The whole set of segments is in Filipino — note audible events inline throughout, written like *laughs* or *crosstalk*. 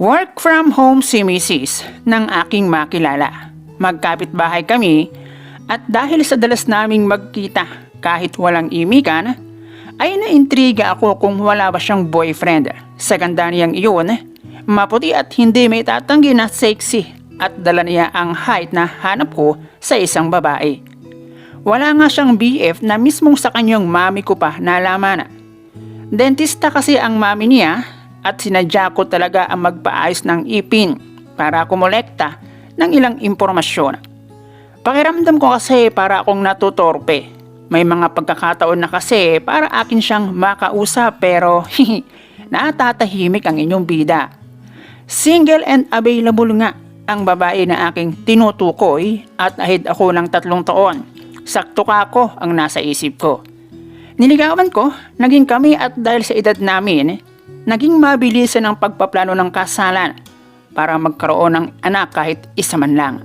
Work from home si Mrs. ng aking makilala. Magkapit bahay kami at dahil sa dalas naming magkita kahit walang imikan, ay naintriga ako kung wala ba siyang boyfriend. Sa ganda niyang iyon, maputi at hindi may tatanggi na sexy at dala niya ang height na hanap ko sa isang babae. Wala nga siyang BF na mismong sa kanyang mami ko pa nalaman. Dentista kasi ang mami niya at sinadya ko talaga ang magpaayos ng ipin para kumolekta ng ilang impormasyon. Pakiramdam ko kasi para akong natutorpe. May mga pagkakataon na kasi para akin siyang makausap pero natatahimik ang inyong bida. Single and available nga ang babae na aking tinutukoy at ahid ako ng tatlong taon. Sakto ka ako ang nasa isip ko. Niligawan ko, naging kami at dahil sa edad namin, naging mabilisan ang pagpaplano ng kasalan para magkaroon ng anak kahit isa man lang.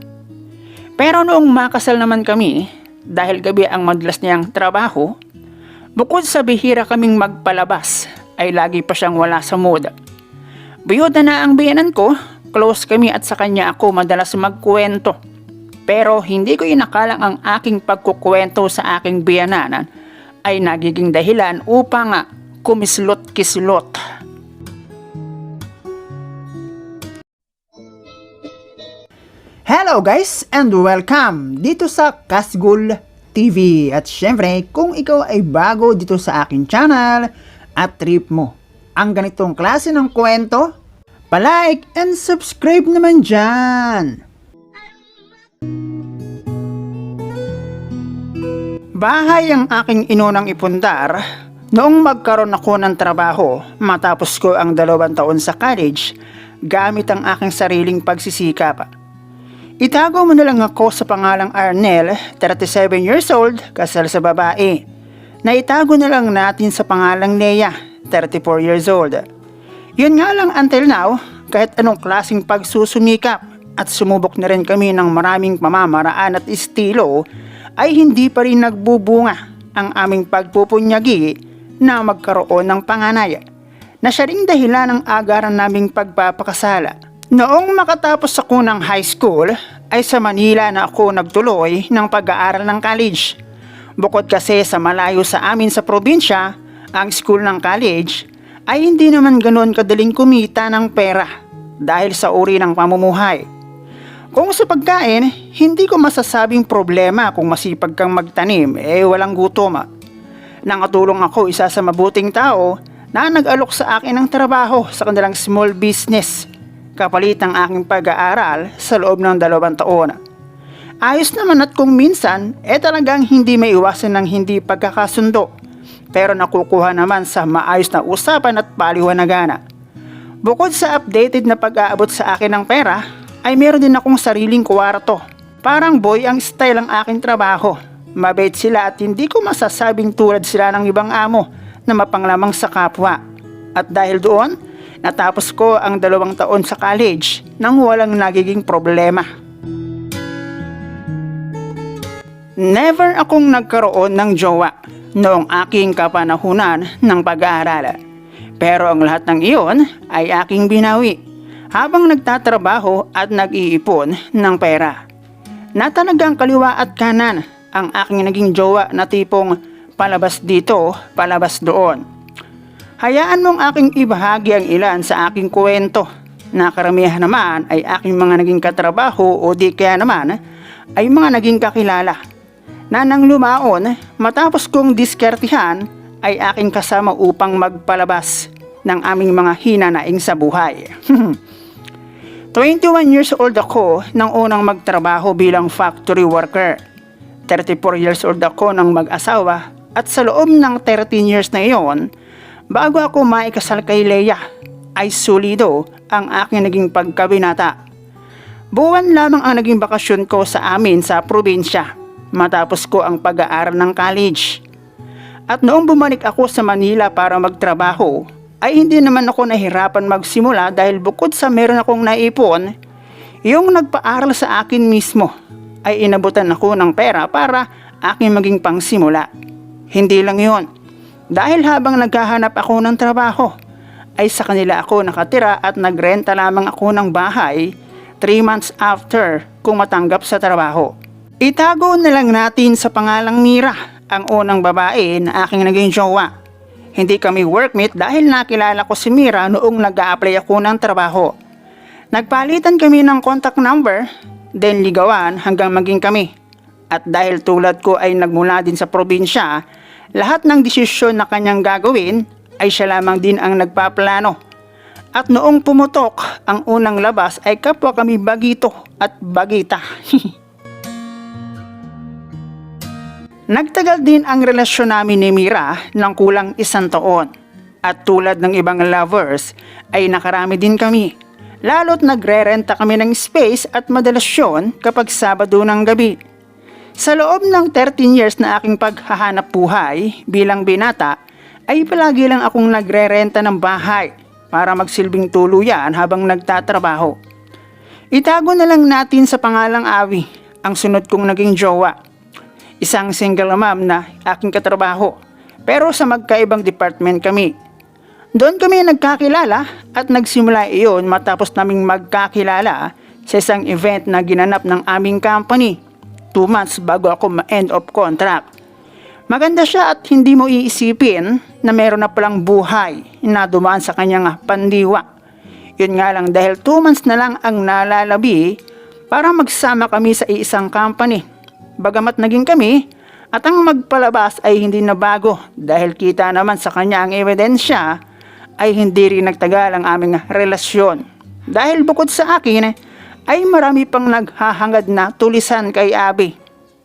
Pero noong makasal naman kami, dahil gabi ang madalas niyang trabaho, bukod sa bihira kaming magpalabas, ay lagi pa siyang wala sa mood. Biyuda na ang biyanan ko, close kami at sa kanya ako madalas magkwento. Pero hindi ko inakalang ang aking pagkukwento sa aking biyananan ay nagiging dahilan upang kumislot-kislot. Hello guys and welcome dito sa Kasgul TV. At syempre, kung ikaw ay bago dito sa akin channel at trip mo ang ganitong klase ng kwento, palike and subscribe naman dyan. Bahay ang aking inunang ipundar noong magkaroon ako ng trabaho matapos ko ang dalawang taon sa college gamit ang aking sariling pagsisikap. Itago mo na lang ako sa pangalang Arnel, 37 years old, kasal sa babae. Naitago na lang natin sa pangalang Leia, 34 years old. Yun nga lang until now, kahit anong klaseng pagsusumikap at sumubok na rin kami ng maraming pamamaraan at estilo, ay hindi pa rin nagbubunga ang aming pagpupunyagi na magkaroon ng panganay na siya ring dahilan ng agaran naming pagpapakasala. Noong makatapos ako ng high school, ay sa Manila na ako nagtuloy ng pag-aaral ng college. Bukod kasi sa malayo sa amin sa probinsya, ang school ng college, ay hindi naman ganoon kadaling kumita ng pera dahil sa uri ng pamumuhay. Kung sa pagkain, hindi ko masasabing problema kung masipag kang magtanim, eh walang gutom. Nangatulong ako isa sa mabuting tao na nag-alok sa akin ng trabaho sa kanilang small business kapalit ng aking pag-aaral sa loob ng dalawang taon. Ayos naman at kung minsan, eh talagang hindi may iwasan ng hindi pagkakasundo. Pero nakukuha naman sa maayos na usapan at paliwanagan. Bukod sa updated na pag-aabot sa akin ng pera, ay meron din akong sariling kwarto. Parang boy ang style ang aking trabaho. Mabait sila at hindi ko masasabing tulad sila ng ibang amo na mapanglamang sa kapwa. At dahil doon, natapos ko ang dalawang taon sa college nang walang nagiging problema. Never akong nagkaroon ng jowa noong aking kapanahunan ng pag-aaral. Pero ang lahat ng iyon ay aking binawi habang nagtatrabaho at nag-iipon ng pera. Na talagang kaliwa at kanan ang aking naging jowa na tipong palabas dito, palabas doon. Hayaan mong aking ibahagi ang ilan sa aking kwento na karamihan naman ay aking mga naging katrabaho o di kaya naman ay mga naging kakilala na nang lumaon matapos kong diskertihan ay aking kasama upang magpalabas ng aming mga hinanaing sa buhay. *laughs* 21 years old ako nang unang magtrabaho bilang factory worker. 34 years old ako nang mag-asawa at sa loob ng 13 years na iyon, bago ako maikasal kay Leia, ay solido ang aking naging pagkabinata. Buwan lamang ang naging bakasyon ko sa amin sa probinsya matapos ko ang pag-aaral ng college. At noong bumalik ako sa Manila para magtrabaho, ay hindi naman ako nahirapan magsimula dahil bukod sa meron akong naipon, yung nagpaaral sa akin mismo ay inabutan ako ng pera para aking maging pangsimula. Hindi lang yon. Dahil habang naghahanap ako ng trabaho, ay sa kanila ako nakatira at nagrenta lamang ako ng bahay 3 months after kung matanggap sa trabaho. Itago na lang natin sa pangalang Mira ang unang babae na aking naging jowa. Hindi kami workmate dahil nakilala ko si Mira noong nag apply ako ng trabaho. Nagpalitan kami ng contact number, then ligawan hanggang maging kami. At dahil tulad ko ay nagmula din sa probinsya, lahat ng desisyon na kanyang gagawin ay siya lamang din ang nagpaplano. At noong pumutok ang unang labas ay kapwa kami bagito at bagita. *laughs* Nagtagal din ang relasyon namin ni Mira ng kulang isang taon. At tulad ng ibang lovers ay nakarami din kami. Lalo't nagre-renta kami ng space at madalas yun kapag Sabado ng gabi. Sa loob ng 13 years na aking paghahanap buhay bilang binata, ay palagi lang akong nagre-renta ng bahay para magsilbing tuluyan habang nagtatrabaho. Itago na lang natin sa pangalang Awi ang sunod kong naging jowa. Isang single mom na aking katrabaho pero sa magkaibang department kami. Doon kami nagkakilala at nagsimula iyon matapos naming magkakilala sa isang event na ginanap ng aming company. Two months bago ako ma-end of contract. Maganda siya at hindi mo iisipin na meron na palang buhay na dumaan sa kanyang pandiwa. Yun nga lang dahil 2 months na lang ang nalalabi para magsama kami sa isang company. Bagamat naging kami at ang magpalabas ay hindi na bago dahil kita naman sa kanya ang ebidensya ay hindi rin nagtagal ang aming relasyon. Dahil bukod sa akin ay marami pang naghahangad na tulisan kay Abi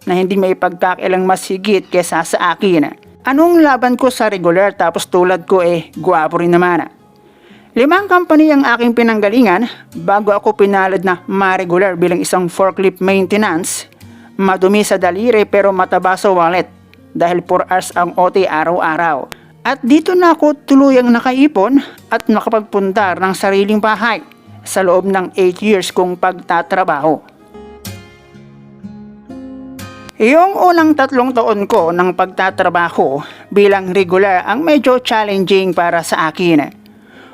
na hindi may pagkakilang mas higit kesa sa akin. Anong laban ko sa regular tapos tulad ko eh gwapo rin naman. Limang company ang aking pinanggalingan bago ako pinalad na ma-regular bilang isang forklift maintenance. Madumi sa daliri pero mataba sa wallet dahil 4 hours ang OT araw-araw. At dito na ako tuluyang nakaipon at nakapagpundar ng sariling bahay sa loob ng 8 years kong pagtatrabaho. Yung unang tatlong taon ko ng pagtatrabaho bilang regular ang medyo challenging para sa akin.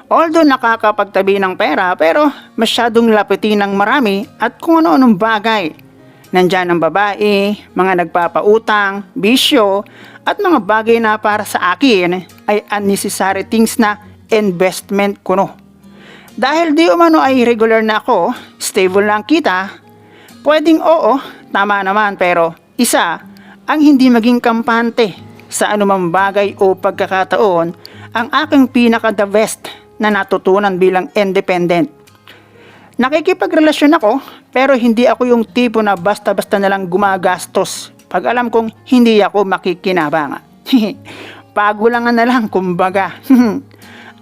Although nakakapagtabi ng pera pero masyadong lapitin ng marami at kung ano-anong bagay. Nandyan ang babae, mga nagpapautang, bisyo, at mga bagay na para sa akin ay unnecessary things na investment ko no. Dahil di umano ay regular na ako, stable lang kita, pwedeng oo, tama naman pero isa, ang hindi maging kampante sa anumang bagay o pagkakataon ang aking pinaka the best na natutunan bilang independent. Nakikipagrelasyon ako pero hindi ako yung tipo na basta-basta na lang gumagastos pag alam kong hindi ako makikinabang. *laughs* Pagulangan na lang kumbaga. *laughs*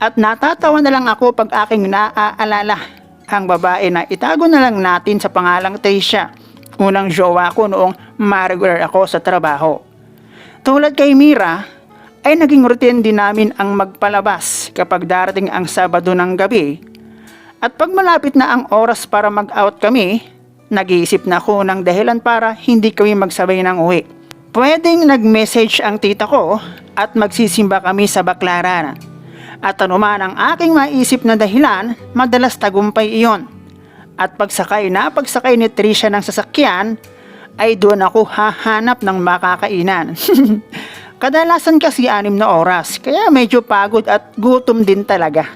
At natatawa na lang ako pag aking naaalala ang babae na itago na lang natin sa pangalang Tricia. Unang jowa ko noong ma-regular ako sa trabaho. Tulad kay Mira, ay naging routine din namin ang magpalabas kapag darating ang Sabado ng gabi. At pag malapit na ang oras para mag-out kami, nag-iisip na ako ng dahilan para hindi kami magsabay ng uwi. Pwedeng nag-message ang tita ko at magsisimba kami sa baklaran. At anuman ang aking maisip na dahilan, madalas tagumpay iyon. At pagsakay na pagsakay ni Trisha ng sasakyan, ay doon ako hahanap ng makakainan. *laughs* Kadalasan kasi anim na oras, kaya medyo pagod at gutom din talaga.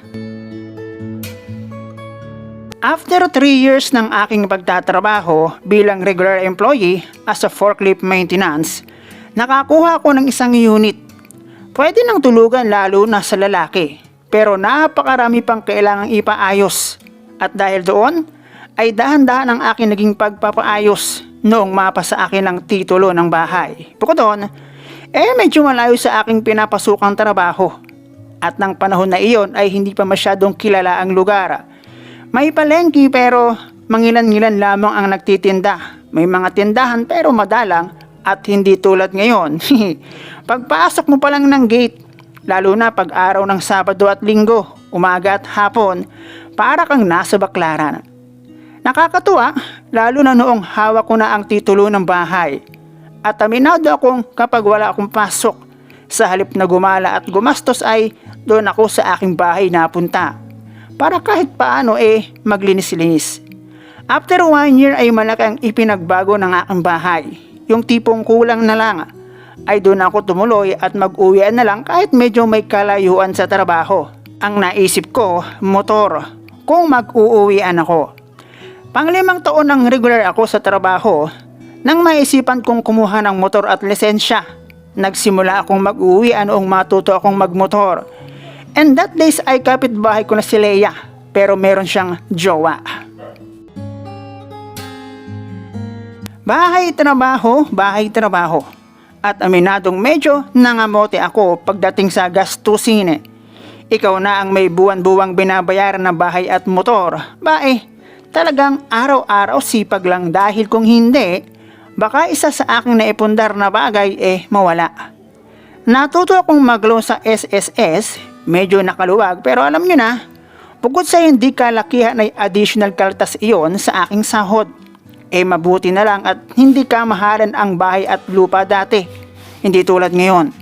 After 3 years ng aking pagtatrabaho bilang regular employee as a forklift maintenance, nakakuha ko ng isang unit. Pwede nang tulugan lalo na sa lalaki, pero napakarami pang kailangang ipaayos. At dahil doon, ay dahan-dahan ang aking naging pagpapaayos noong mapa sa akin ng titulo ng bahay. Bukod doon, eh medyo malayo sa aking pinapasukang trabaho. At ng panahon na iyon ay hindi pa masyadong kilala ang lugar. May palengke pero mangilan-ngilan lamang ang nagtitinda. May mga tindahan pero madalang at hindi tulad ngayon. *laughs* Pagpasok mo pa lang ng gate, lalo na pag araw ng Sabado at Linggo, umaga at hapon, para kang nasa baklaran. Nakakatuwa, lalo na noong hawak ko na ang titulo ng bahay. At aminado akong kapag wala akong pasok, Sa halip na gumala at gumastos ay doon ako sa aking bahay napunta. Para kahit paano eh maglinis-linis. After one year ay malaki ang ipinagbago ng aking bahay. Yung tipong kulang na lang ay doon ako tumuloy at mag-uwian na lang kahit medyo may kalayuan sa trabaho. Ang naisip ko, motor, kung mag-uuwian ako. Panglimang taon nang regular ako sa trabaho, nang maisipan kong kumuha ng motor at lisensya. Nagsimula akong mag-uwi noong matuto akong magmotor. And that days ay kapitbahay ko na si Leia, pero meron siyang jowa. Bahay trabaho, bahay trabaho. At aminadong medyo nangamote ako pagdating sa gastusin. Ikaw na ang may buwan-buwang binabayaran na bahay at motor. Ba eh, talagang araw-araw sipag lang dahil kung hindi, baka isa sa aking naipundar na bagay eh mawala. Natuto akong maglo sa SSS, medyo nakaluwag pero alam nyo na, bukod sa hindi kalakihan ay additional kaltas iyon sa aking sahod. Eh mabuti na lang at hindi kamahalan ang bahay at lupa dati. Hindi tulad ngayon.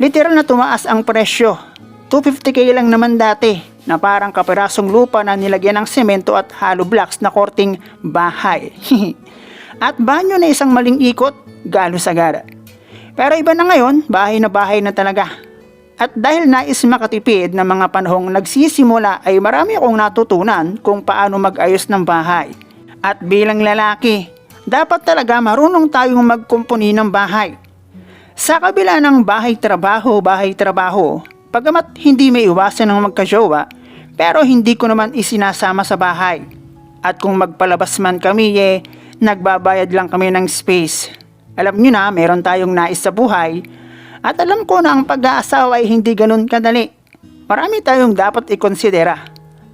Literal na tumaas ang presyo. 250k lang naman dati na parang kapirasong lupa na nilagyan ng semento at hollow blocks na korting bahay. *laughs* at banyo na isang maling ikot, galos agad. Pero iba na ngayon, bahay na bahay na talaga. At dahil nais makatipid na mga panahong nagsisimula ay marami akong natutunan kung paano mag-ayos ng bahay. At bilang lalaki, dapat talaga marunong tayong magkumpuni ng bahay. Sa kabila ng bahay-trabaho, bahay-trabaho, pagamat hindi may iwasan ng magkajowa, pero hindi ko naman isinasama sa bahay. At kung magpalabas man kami eh, nagbabayad lang kami ng space. Alam nyo na, meron tayong nais sa buhay, at alam ko na ang pag-aasawa ay hindi ganun kadali. Marami tayong dapat ikonsidera.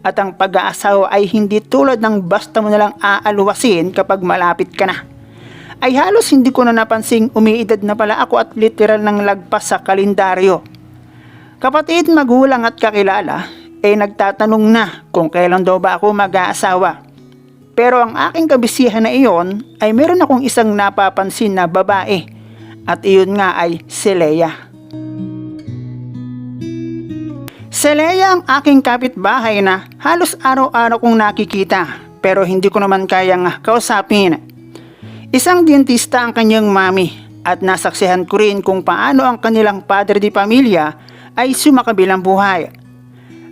At ang pag-aasawa ay hindi tulad ng basta mo nalang aaluwasin kapag malapit ka na. Ay halos hindi ko na napansing umiidad na pala ako at literal ng lagpas sa kalendaryo. Kapatid, magulang at kakilala, ay nagtatanong na kung kailan daw ba ako mag-aasawa. Pero ang aking kabisihan na iyon ay meron akong isang napapansin na babae at iyon nga ay si Leia. Si Leia ang aking kapitbahay na halos araw-araw kong nakikita pero hindi ko naman kayang kausapin. Isang dentista ang kanyang mami at nasaksihan ko rin kung paano ang kanilang padre di pamilya ay sumakabilang buhay.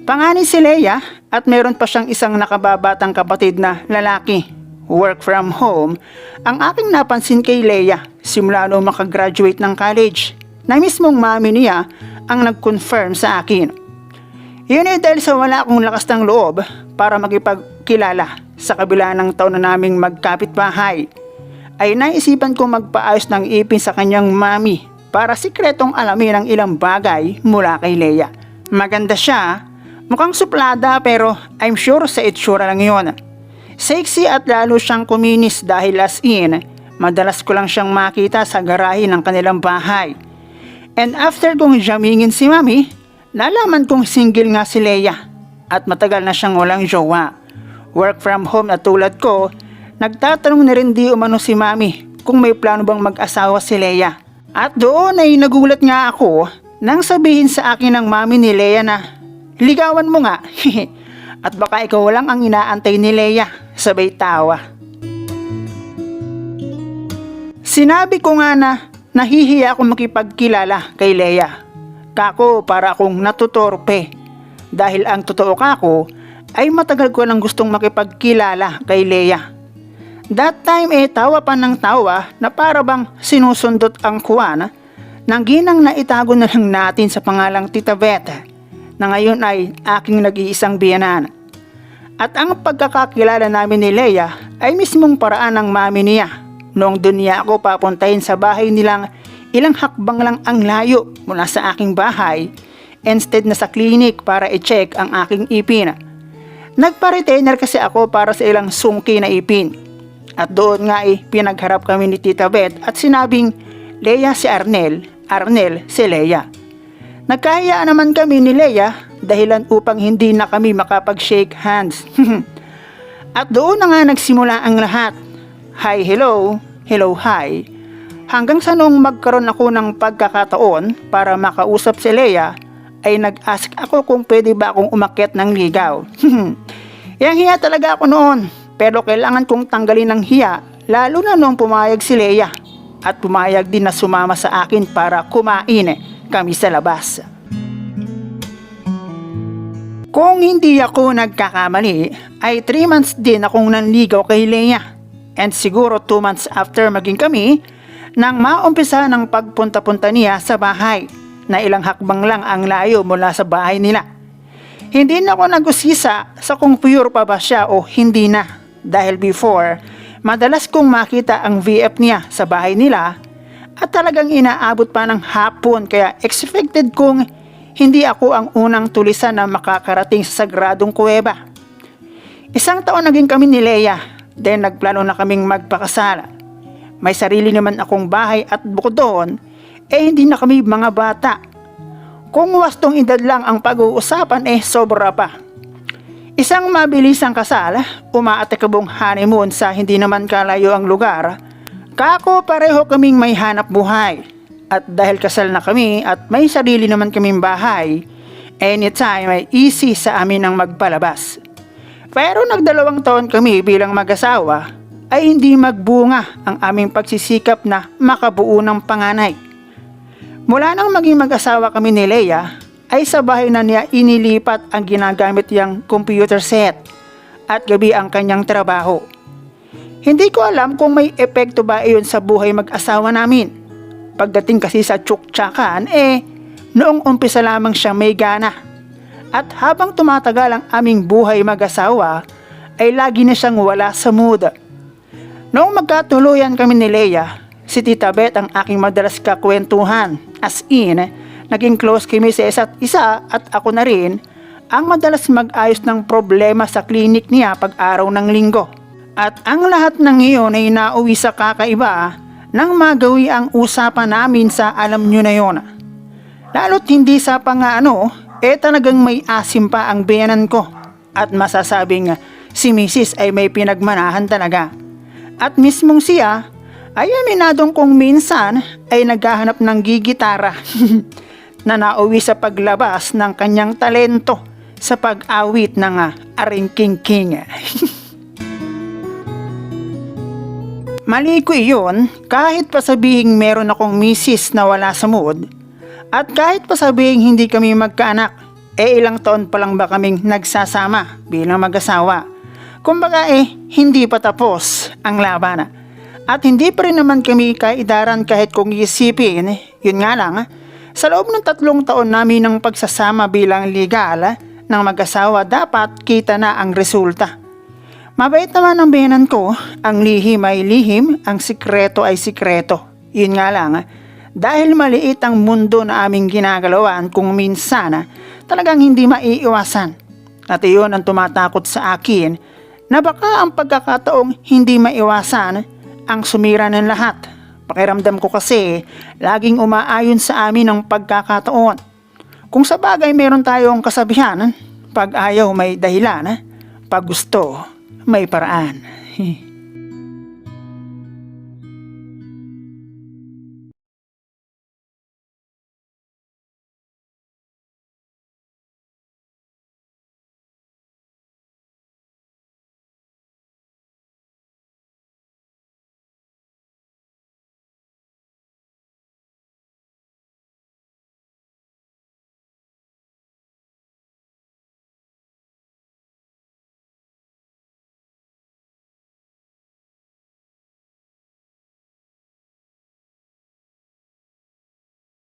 Panganay si Leia at meron pa siyang isang nakababatang kapatid na lalaki. Work from home ang aking napansin kay Leia simula noong makagraduate ng college na mismong mami niya ang nag-confirm sa akin. Yun ay dahil sa wala akong lakas ng loob para magipagkilala sa kabila ng taon na naming magkapit-bahay. Ay naisipan ko magpaayos ng ipin sa kanyang mami para sikretong alamin ang ilang bagay mula kay Leia. Maganda siya, mukhang suplada pero I'm sure sa itsura lang yun. Sexy at lalo siyang kuminis dahil as in, madalas ko lang siyang makita sa garahe ng kanilang bahay. And after kong jamingin si mami, nalaman kong single nga si Leia at matagal na siyang walang jowa. Work from home na tulad ko, nagtatanong na rin di umano si mami kung may plano bang mag-asawa si Leia. At doon ay nagulat nga ako nang sabihin sa akin ng mami ni Leia na, ligawan mo nga, at baka ikaw lang ang inaantay ni Leia, sabay tawa. Sinabi ko nga na nahihiya ako makipagkilala kay Leia. Kako para akong natutorpe. Dahil ang totoo kako ay matagal ko nang gustong makipagkilala kay Leia. That time eh tawa pa ng tawa na para bang sinusundot ang kuwan nang ginang na itago na lang natin sa pangalang Tita Beth na ngayon ay aking nag-iisang biyanan. At ang pagkakakilala namin ni Leia ay mismong paraan ng mami niya. Noong doon niya ako papuntahin sa bahay nilang ilang hakbang lang ang layo mula sa aking bahay instead na sa clinic para i-check ang aking ipin. Nagpa-retainer kasi ako para sa ilang sungki na ipin. At doon nga eh, pinagharap kami ni Tita Beth at sinabing, Leia si Arnel, Arnel si Leia. Nagkahiyaan naman kami ni Leia dahilan upang hindi na kami makapag-shake hands. *laughs* At doon na nga nagsimula ang lahat. Hi, hello, hello, hi. Hanggang sa nung magkaroon ako ng pagkakataon para makausap si Leia, ay nag-ask ako kung pwede ba akong umakyat ng ligaw. *laughs* Yang hiya talaga ako noon, pero kailangan kong tanggalin ng hiya, lalo na nung pumayag si Leia. At pumayag din na sumama sa akin para kumain kami sa labas. Kung hindi ako nagkakamali, ay 3 months din akong nanligaw kay Leia. And siguro 2 months after maging kami, nang maumpisa ng pagpunta-punta niya sa bahay, na ilang hakbang lang ang layo mula sa bahay nila. Hindi na ako nag-usisa sa kung pure pa ba siya o hindi na. Dahil before, madalas kong makita ang VF niya sa bahay nila at talagang inaabot pa ng hapon kaya expected kong hindi ako ang unang tulisan na makakarating sa sagradong kuweba. Isang taon naging kami ni Leia, then nagplano na kaming magpakasala. May sarili naman akong bahay at bukod doon, eh hindi na kami mga bata. Kung wastong edad lang ang pag-uusapan eh sobra pa. Isang mabilisang kasal, umaatikabong honeymoon sa hindi naman kalayo ang lugar, kako pareho kaming may hanap buhay. At dahil kasal na kami at may sarili naman kaming bahay, anytime ay easy sa amin ang magpalabas. Pero nagdalawang taon kami bilang mag-asawa ay hindi magbunga ang aming pagsisikap na makabuo ng panganay. Mula nang maging mag-asawa kami ni Leia, ay sa bahay na niya inilipat ang ginagamit niyang computer set at gabi ang kanyang trabaho. Hindi ko alam kung may epekto ba iyon sa buhay mag-asawa namin. Pagdating kasi sa tsuktsakan, eh, noong umpisa lamang siya may gana. At habang tumatagal ang aming buhay mag-asawa, ay lagi na siyang wala sa mood. Noong magkatuluyan kami ni Leia, si Tita Beth ang aking madalas kakwentuhan. As in, naging close kami sa isa't isa at ako na rin ang madalas mag-ayos ng problema sa klinik niya pag araw ng linggo. At ang lahat ng iyon ay nauwi sa kakaiba nang magawi ang usapan namin sa alam nyo na yon. Lalo't hindi sa pang-ano, eh talagang may asim pa ang biyanan ko. At masasabing si Mrs. ay may pinagmanahan talaga. At mismong siya ay aminadong kung minsan ay naghahanap ng gigitara *laughs* na nauwi sa paglabas ng kanyang talento sa pag-awit ng uh, Aring King King. *laughs* Mali ko iyon kahit pa sabihing meron akong misis na wala sa mood at kahit pa sabihing hindi kami magkaanak, eh ilang taon pa lang ba kaming nagsasama bilang mag-asawa. Kumbaga eh, hindi pa tapos ang laban. At hindi pa rin naman kami kaidaran kahit kung isipin, yun nga lang, sa loob ng tatlong taon namin ng pagsasama bilang legal ng mag-asawa dapat kita na ang resulta. Mabait naman ang biyanan ko, ang lihim ay lihim, ang sikreto ay sikreto. Yun nga lang, dahil maliit ang mundo na aming ginagalawan kung minsan talagang hindi maiiwasan. At iyon ang tumatakot sa akin na baka ang pagkakataong hindi maiwasan ang sumira ng lahat. Pakiramdam ko kasi laging umaayon sa amin ang pagkakataon. Kung sa bagay meron tayong kasabihan, pag ayaw may dahilan, pag gusto may paraan. *laughs*